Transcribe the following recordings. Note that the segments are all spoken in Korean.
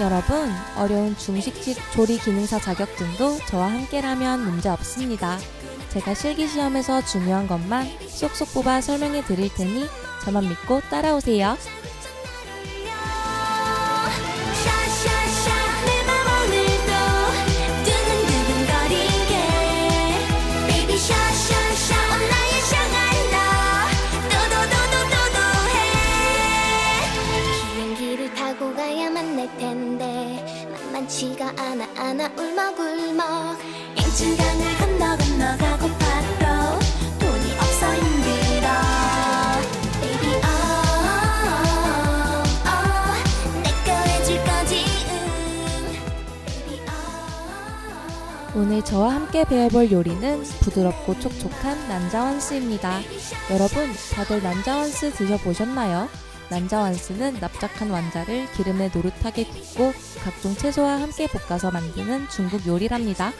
여러분, 어려운 중식집 조리 기능사 자격증도 저와 함께라면 문제 없습니다. 제가 실기 시험에서 중요한 것만 쏙쏙 뽑아 설명해 드릴 테니 저만 믿고 따라오세요. 오늘 저와 함께 배워볼 요리는 부드럽고 촉촉한 난자완스입니다. 여러분, 다들 난자완스 드셔보셨나요? 난자완스는 납작한 완자를 기름에 노릇하게 굽고 각종 채소와 함께 볶아서 만드는 중국 요리랍니다.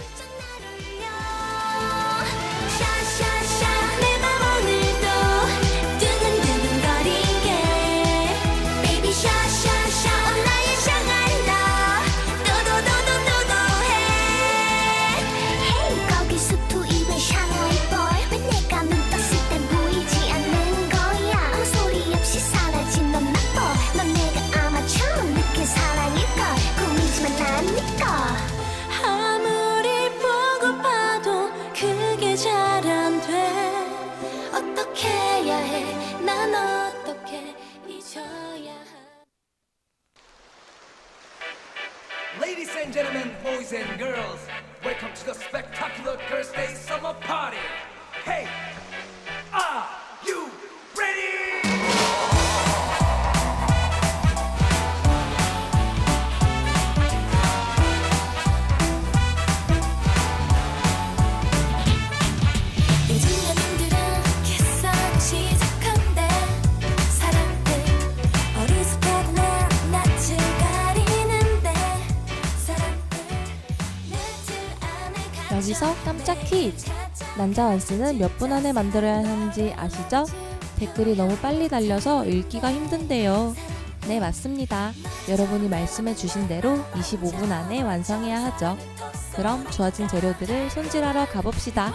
여기서 깜짝 퀴즈! 난자완스는 몇 분 안에 만들어야 하는지 아시죠? 댓글이 너무 빨리 달려서 읽기가 힘든데요. 네, 맞습니다. 여러분이 말씀해 주신 대로 25분 안에 완성해야 하죠. 그럼 주어진 재료들을 손질하러 가봅시다.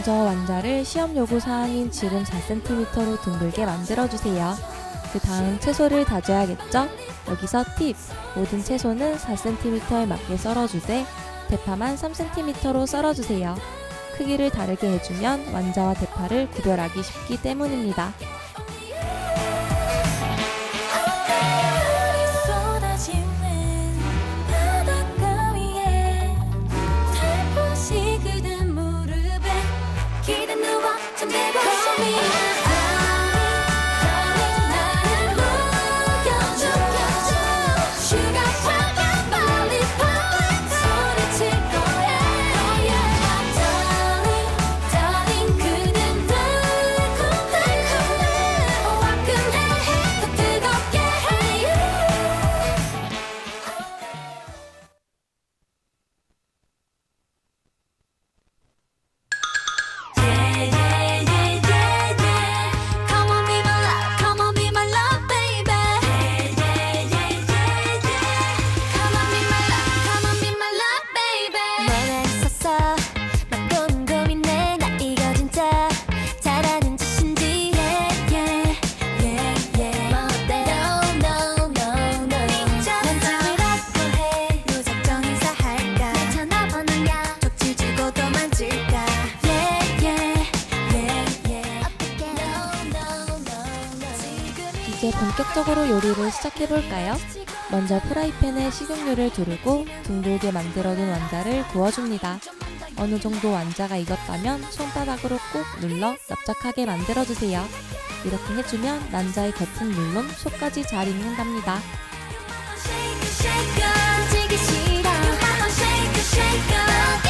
먼저 완자를 시험 요구 사항인 지름 4cm로 둥글게 만들어주세요. 그 다음 채소를 다져야겠죠? 여기서 팁! 모든 채소는 4cm에 맞게 썰어주되 대파만 3cm로 썰어주세요. 크기를 다르게 해주면 완자와 대파를 구별하기 쉽기 때문입니다. 이제 본격적으로 요리를 시작해볼까요? 먼저 프라이팬에 식용유를 두르고 둥글게 만들어둔 완자를 구워줍니다. 어느 정도 완자가 익었다면 손바닥으로 꾹 눌러 납작하게 만들어주세요. 이렇게 해주면 난자의 겉은 물론 속까지 잘 익는답니다. 싫어. Shake it, shake it, 깨우처럼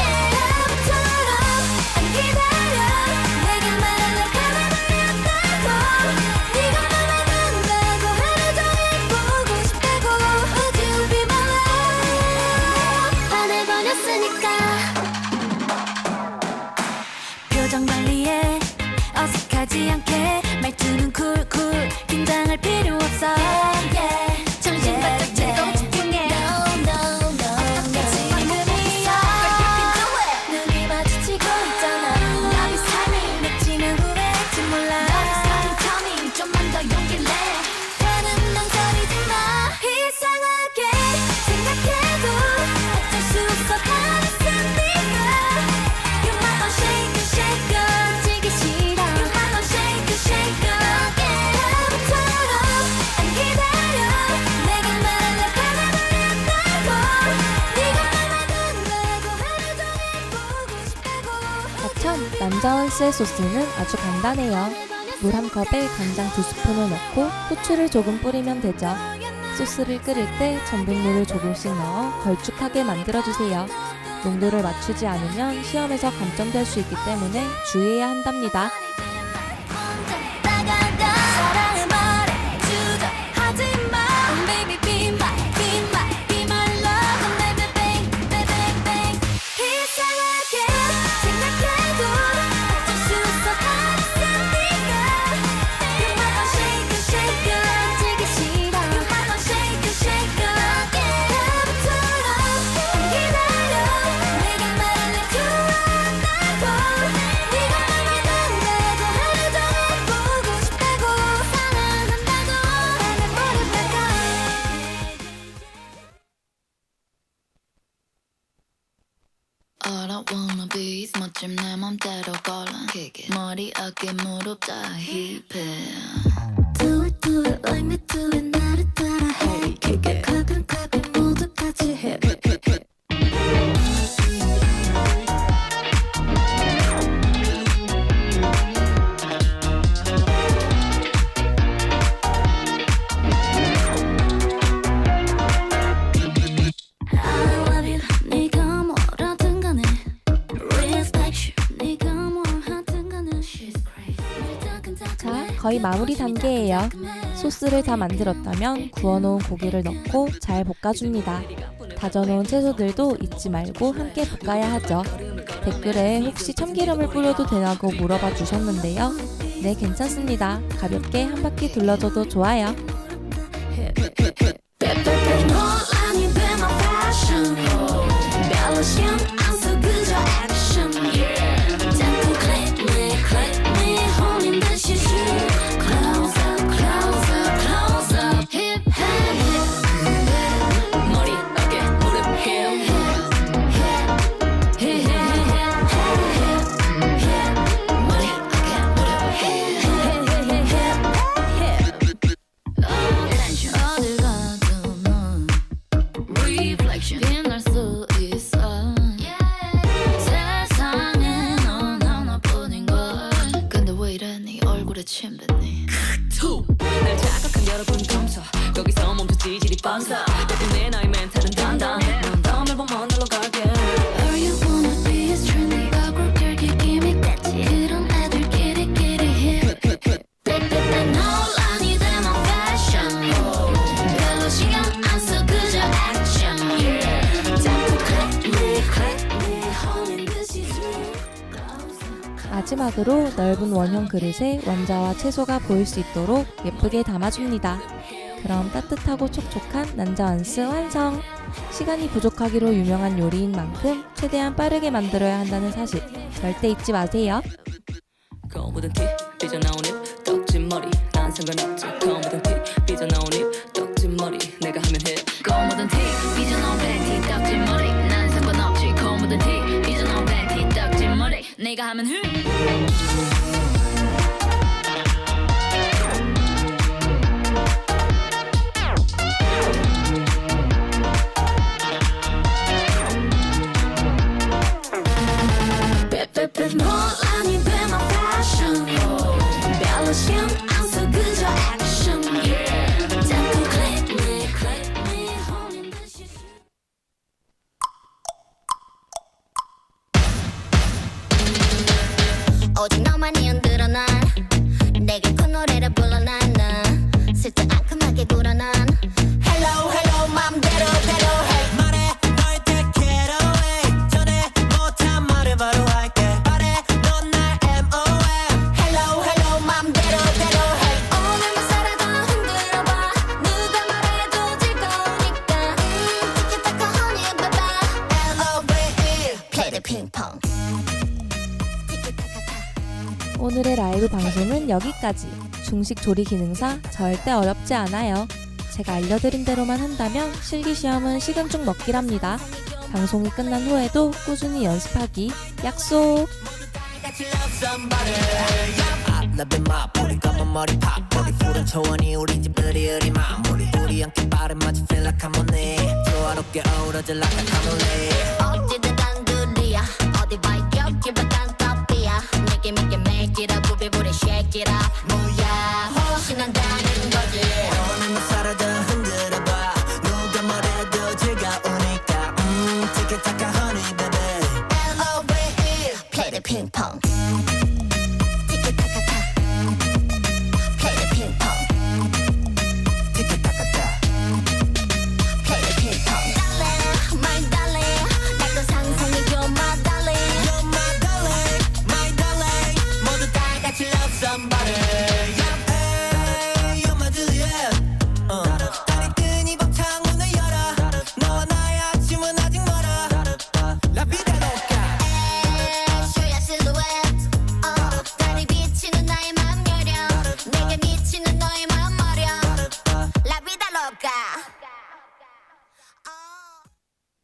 아참, 난자원스의 소스는 아주 간단해요. 물 한 컵에 간장 두 스푼을 넣고 후추를 조금 뿌리면 되죠. 소스를 끓일 때 전분물을 조금씩 넣어 걸쭉하게 만들어주세요. 농도를 맞추지 않으면 시험에서 감점될 수 있기 때문에 주의해야 한답니다. 멋짐 내 맘대로 걸어 머리 어깨 무릎 다 힙해. Do it do it like me do it 나를 거의 마무리 단계예요. 소스를 다 만들었다면 구워놓은 고기를 넣고 잘 볶아줍니다. 다져놓은 채소들도 잊지 말고 함께 볶아야 하죠. 댓글에 혹시 참기름을 뿌려도 되냐고 물어봐 주셨는데요. 네, 괜찮습니다. 가볍게 한 바퀴 둘러줘도 좋아요. 마지막으로 넓은 원형 그릇에 완자와 채소가 보일 수 있도록 예쁘게 담아줍니다. 그럼 따뜻하고 촉촉한 난자완스 완성! 시간이 부족하기로 유명한 요리인 만큼 최대한 빠르게 만들어야 한다는 사실 절대 잊지 마세요. 거울보단 티 삐져나온 입 떡진 머리 난 상관없지 거울보단 티 머리 여기까지. 중식 조리 기능사 절대 어렵지 않아요. 제가 알려드린 대로만 한다면 실기 시험은 식은 죽 먹기랍니다. 방송이 끝난 후에도 꾸준히 연습하기 약속! 어디 봐 여기 봐 딴떡이야 내게 믿게 make it get up.